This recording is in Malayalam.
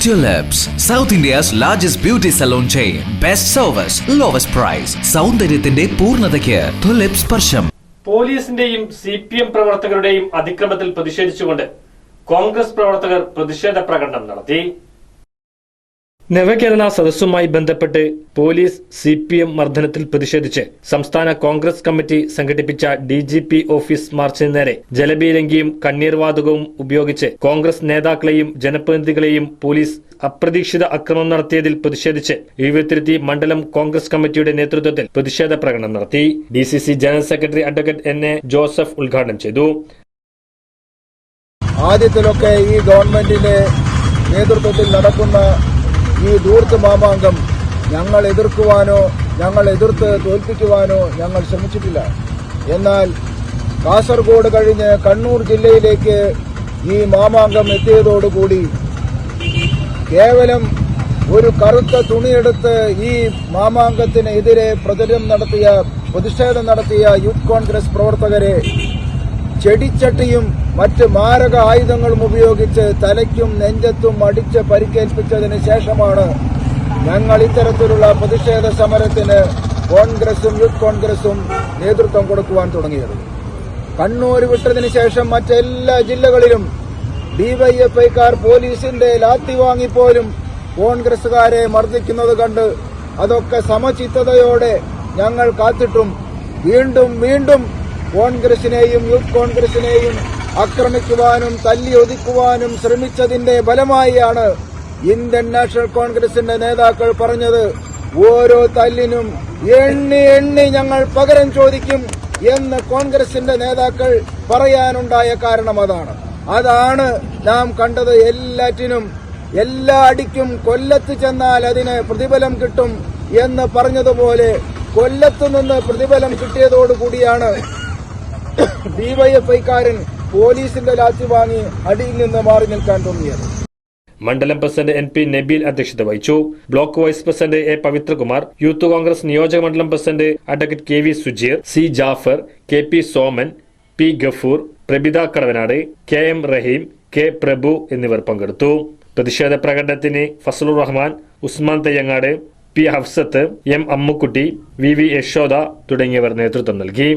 Tulips, South India's largest beauty salon chain. Best service, lowest price. സൗന്ദര്യത്തിന്റെ പൂർണതയ്ക്ക് തുലിപ് സ്പർശം പോലീസിന്റെയും സി പി എം പ്രവർത്തകരുടെയും അതിക്രമത്തിൽ പ്രതിഷേധിച്ചുകൊണ്ട് കോൺഗ്രസ് പ്രവർത്തകർ പ്രതിഷേധ പ്രകടനം നടത്തി നവകേരള സദസ്സുമായി ബന്ധപ്പെട്ട് പോലീസ് സി പി എം മർദ്ദനത്തിൽ പ്രതിഷേധിച്ച് സംസ്ഥാന കോൺഗ്രസ് കമ്മിറ്റി സംഘടിപ്പിച്ച ഡി ജി പി ഓഫീസ് മാർച്ചിന് നേരെ ജലബീരങ്കിയും കണ്ണീർവാതകവും ഉപയോഗിച്ച് കോൺഗ്രസ് നേതാക്കളെയും ജനപ്രതിനിധികളെയും പോലീസ് അപ്രതീക്ഷിത അക്രമം നടത്തിയതിൽ പ്രതിഷേധിച്ച് എഴുപത്തിരുത്തി മണ്ഡലം കോൺഗ്രസ് കമ്മിറ്റിയുടെ നേതൃത്വത്തിൽ പ്രതിഷേധ പ്രകടനം നടത്തി. D C C general secretary advocate N A Joseph ഉദ്ഘാടനം ചെയ്തു. ആദ്യത്തിലൊക്കെ ഈ ഗവൺമെന്റിന്റെ നേതൃത്വത്തിൽ നടക്കുന്ന ഈ ദൂർത്ത് മാമാങ്കം ഞങ്ങൾ എതിർക്കുവാനോ ഞങ്ങൾ എതിർത്ത് തോൽപ്പിക്കുവാനോ ഞങ്ങൾ ശ്രമിച്ചിട്ടില്ല. എന്നാൽ കാസർഗോഡ് കഴിഞ്ഞ് കണ്ണൂർ ജില്ലയിലേക്ക് ഈ മാമാങ്കം എത്തിയതോടുകൂടി കേവലം ഒരു കറുത്ത തുണിയെടുത്ത് ഈ മാമാങ്കത്തിനെതിരെ പ്രചരണം നടത്തിയ പ്രതിഷേധം നടത്തിയ യൂത്ത് കോൺഗ്രസ് പ്രവർത്തകരെ ചെടിച്ചട്ടിയും മറ്റ് മാരക ആയുധങ്ങളും ഉപയോഗിച്ച് തലയ്ക്കും നെഞ്ചത്തും അടിച്ച് പരിക്കേൽപ്പിച്ചതിന് ശേഷമാണ് ഞങ്ങൾ ഇത്തരത്തിലുള്ള പ്രതിഷേധ സമരത്തിന് കോൺഗ്രസും യൂത്ത് കോൺഗ്രസും നേതൃത്വം കൊടുക്കുവാൻ തുടങ്ങിയത്. കണ്ണൂർ വിട്ടതിന് ശേഷം മറ്റെല്ലാ ജില്ലകളിലും ഡിവൈഎഫ്ഐക്കാർ പോലീസിന്റെ ലാത്തി വാങ്ങിപ്പോലും കോൺഗ്രസുകാരെ മർദ്ദിക്കുന്നത് കണ്ട് അതൊക്കെ സമചിത്തതയോടെ ഞങ്ങൾ കാത്തിട്ടും വീണ്ടും വീണ്ടും കോൺഗ്രസിനെയും യൂത്ത് കോൺഗ്രസിനെയും ആക്രമിക്കുവാനും തല്ലി ഒതുക്കുവാനും ശ്രമിച്ചതിന്റെ ഫലമായാണ് ഇന്ത്യൻ നാഷണൽ കോൺഗ്രസിന്റെ നേതാക്കൾ പറഞ്ഞത്. ഓരോ തല്ലിനും എണ്ണി എണ്ണി ഞങ്ങൾ പകരം ചോദിക്കും എന്ന് കോൺഗ്രസിന്റെ നേതാക്കൾ പറയാനുണ്ടായ കാരണം അതാണ്. അതാണ് നാം കണ്ടത് എല്ലാറ്റിനും. എല്ലാ അടിക്കും കൊല്ലത്ത് ചെന്നാൽ അതിന് പ്രതിഫലം കിട്ടും എന്ന് പറഞ്ഞതുപോലെ കൊല്ലത്തു നിന്ന് പ്രതിഫലം കിട്ടിയതോടുകൂടിയാണ് ഡിവൈഎഫ്ഐക്കാരൻ പോലീസിന്റെ ലാത്തി വാങ്ങി അടിയിൽ നിന്ന് മാറി നിൽക്കാൻ തുടങ്ങിയത്. മണ്ഡലം പ്രസിഡന്റ് എൻ പി നബീൽ അധ്യക്ഷത വഹിച്ചു. Block vice president A Pavithrakumar youth Congress നിയോജക മണ്ഡലം president advocate K V Sujeer C Jafar K P Soman P Gafoor Prabitha Kadavanad K M Raheem K Prabhu എന്നിവർ പങ്കെടുത്തു. പ്രതിഷേധ പ്രകടനത്തിന് Fazalur Rahman Usman Thayyangad P Hafsath M Ammukutty V V Yashoda തുടങ്ങിയവർ നേതൃത്വം നൽകി.